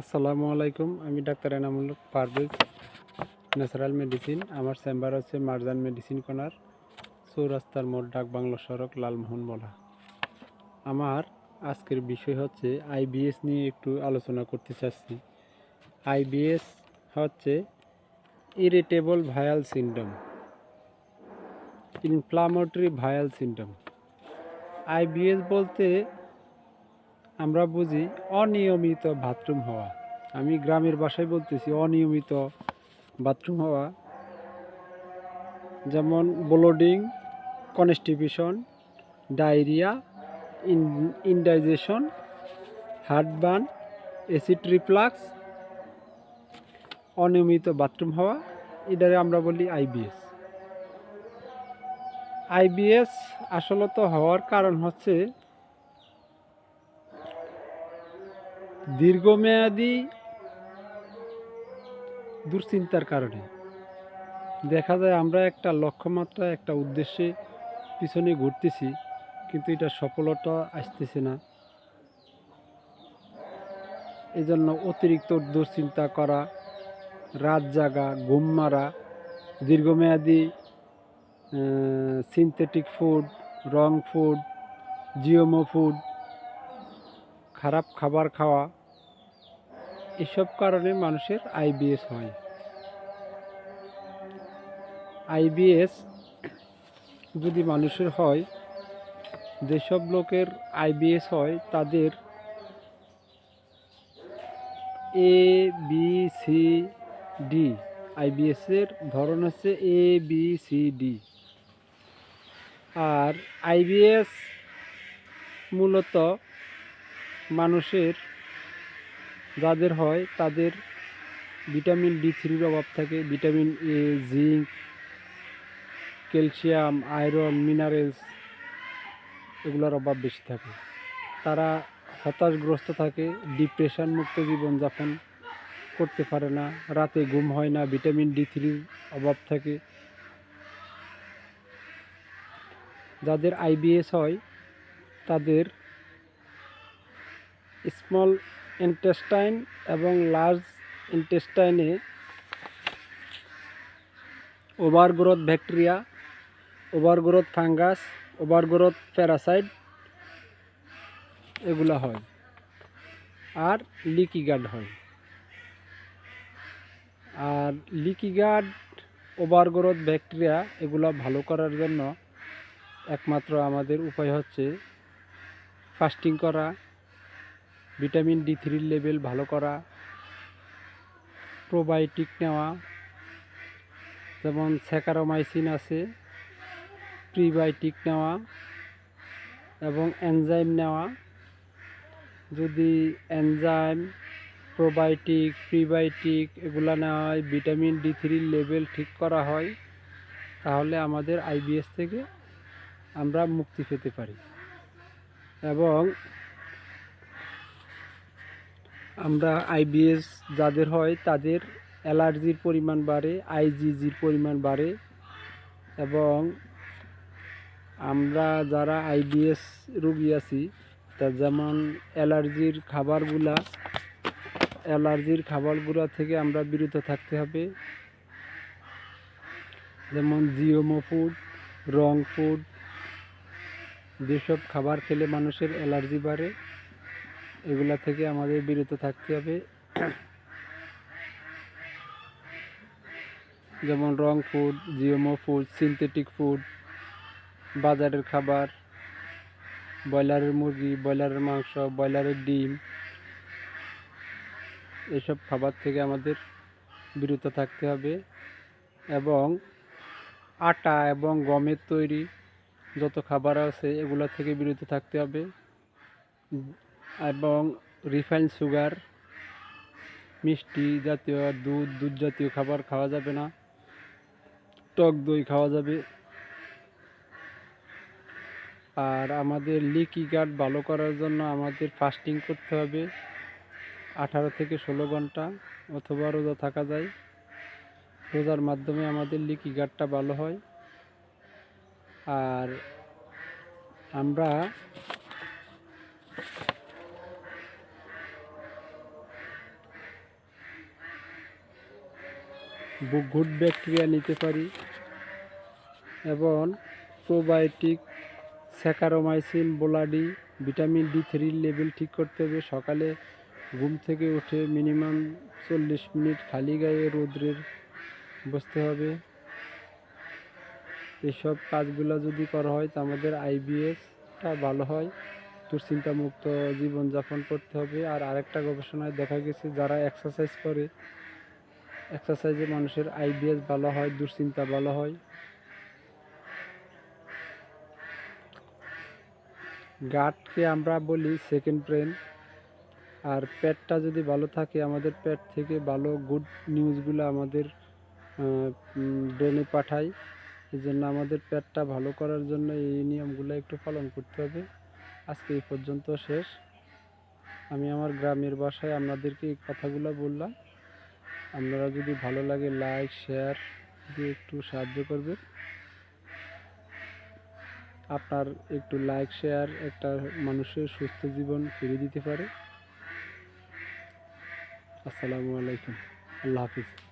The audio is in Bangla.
আসসালামু আলাইকুম, আমি doctor Enamul Parvez, natural medicine. আমার চেম্বার হচ্ছে মারজান মেডিসিন কর্নার, চৌরাস্তার মোড়, ডাক বাংলা সড়ক, লালমোহন বলা। আমার আজকের বিষয় হচ্ছে আইবিএস নিয়ে একটু আলোচনা করতে চাচ্ছি। আইবিএস হচ্ছে irritable bowel syndrome inflammatory bowel syndrome IBS বলতে আমরা বুঝি অনিয়মিত বাথরুম হওয়া। আমি গ্রামের বাসায় বলতেছি অনিয়মিত বাথরুম হওয়া। যেমন bloating constipation diarrhoea indigestion, heartburn, acid reflux, অনিয়মিত বাথরুম হওয়া, এটারে আমরা বলি আইবিএস আইবিএস আসলত হওয়ার কারণ হচ্ছে দীর্ঘমেয়াদী দুশ্চিন্তার কারণে। দেখা যায় আমরা একটা লক্ষ্যমাত্রা, একটা উদ্দেশ্যে পিছনে ঘুরতেছি, কিন্তু এটা সফলতা আসতেছে না। এই জন্য অতিরিক্ত দুশ্চিন্তা করা, রাত জাগা, ঘুম মারা, দীর্ঘমেয়াদী সিনথেটিক ফুড রং ফুড জিওমো ফুড খারাপ খাবার খাওয়া এসব কারণে মানুষের আইবিএস হয়। আইবিএস যদি মানুষের হয়, যেসব লোকের আইবিএস হয়, তাদের এ, বি, সি, ডি আইবিএসের ধরন হচ্ছে এ, বি, সি, ডি। আর আইবিএস মূলত মানুষের যাদের হয় তাদের ভিটামিন ডি থ্রির অভাব থাকে। Vitamin A, zinc, calcium, iron, minerals এগুলোর অভাব বেশি থাকে। তারা হতাশগ্রস্ত থাকে, ডিপ্রেশন মুক্ত জীবনযাপন করতে পারে না, রাতে ঘুম হয় না, ভিটামিন ডি থ্রির অভাব থাকে। যাদের আইবিএস হয়, তাদের স্মল ইন্টেস্টাইন এবং large ইন্টেস্টাইনে overgrowth bacteria, overgrowth fungus, overgrowth parasite এগুলো হয়। আর লিকি গার্ড হয়। আর লিকি গার্ড, ওভারগ্রোথ ব্যাকটেরিয়া এগুলো ভালো করার জন্য একমাত্র আমাদের উপায় হচ্ছে ফাস্টিং করা ভিটামিন ডি থ্রির লেভেল ভালো করা, প্রোবায়োটিক নেওয়া, যেমন স্যাকারোমাইসিন আছে, প্রিবায়োটিক নেওয়া এবং এনজাইম নেওয়া। যদি এনজাইম, প্রোবায়োটিক, প্রিবায়োটিক এগুলো নেওয়া হয়, ভিটামিন ডি থ্রির লেভেল ঠিক করা হয়, তাহলে আমাদের আইবিএস থেকে আমরা মুক্তি পেতে পারি। এবং আমরা আইবিএস যাদের হয় তাদের অ্যালার্জির পরিমাণ বাড়ে আইজিজির পরিমাণ বাড়ে এবং আমরা যারা আইবিএস রুগী আছি, তা যেমন অ্যালার্জির খাবারগুলা, অ্যালার্জির খাবারগুলো থেকে আমরা বিরত থাকতে হবে। যেমন জিওমো ফুড রং ফুড যেসব খাবার খেলে মানুষের অ্যালার্জি বাড়ে। এগুলা থেকে আমাদের বিরত থাকতে হবে। যেমন রং food GMO food synthetic food বাজারের খাবার, ব্রয়লারের মুরগি, ব্রয়লারের মাংস, ব্রয়লারের ডিম, এসব খাবার থেকে আমাদের বিরত থাকতে হবে এবং আটা এবং গমের তৈরি যত খাবার আছে এগুলো থেকে বিরত থাকতে হবে। এবং রিফাইন সুগার মিষ্টি জাতীয়, দুধ দুধ জাতীয় খাবার খাওয়া যাবে না। টক দই খাওয়া যাবে। আর আমাদের লিকি গার্ড ভালো করার জন্য আমাদের ফাস্টিং করতে হবে। আঠারো থেকে ষোলো ঘণ্টা অথবা রোজা থাকা যায়। রোজার মাধ্যমে আমাদের লিকি গার্ডটা ভালো হয়। আর আমরা গুড ব্যাকটেরিয়া নিতে পারি এবং probiotic saccharomyces boulardii vitamin D থ্রির লেভেল ঠিক করতে হবে। সকালে ঘুম থেকে উঠে মিনিমাম চল্লিশ মিনিট খালি গায়ে রৌদ্রের বসতে হবে। এসব কাজগুলো যদি করা হয় তো আমাদের আইবিএসটা ভালো হয়। দুশ্চিন্তামুক্ত জীবনযাপন করতে হবে। আর আরেকটা গবেষণায় দেখা গেছে, যারা এক্সারসাইজ করে এক্সারসাইজে মানুষের আইবিএস ভালো হয়, দুশ্চিন্তা ভালো হয়। গাটকে আমরা বলি সেকেন্ড ব্রেন আর পেটটা যদি ভালো থাকে, আমাদের পেট থেকে ভালো গুড নিউজগুলো আমাদের ব্রেনে পাঠায়। এই জন্য আমাদের পেটটা ভালো করার জন্য এই নিয়মগুলো একটু পালন করতে হবে। আজকে এই পর্যন্ত শেষ। আমি আমার গ্রামের বাসায় আপনাদেরকে এই কথাগুলো বললাম। আপনারা যদি ভালো লাগে লাইক শেয়ার দিয়ে একটু সাহায্য করবেন। আপনার একটু লাইক শেয়ার একটা মানুষের সুস্থ জীবন ফিরে দিতে পারে। আসসালামু আলাইকুম। আল্লাহ হাফিজ।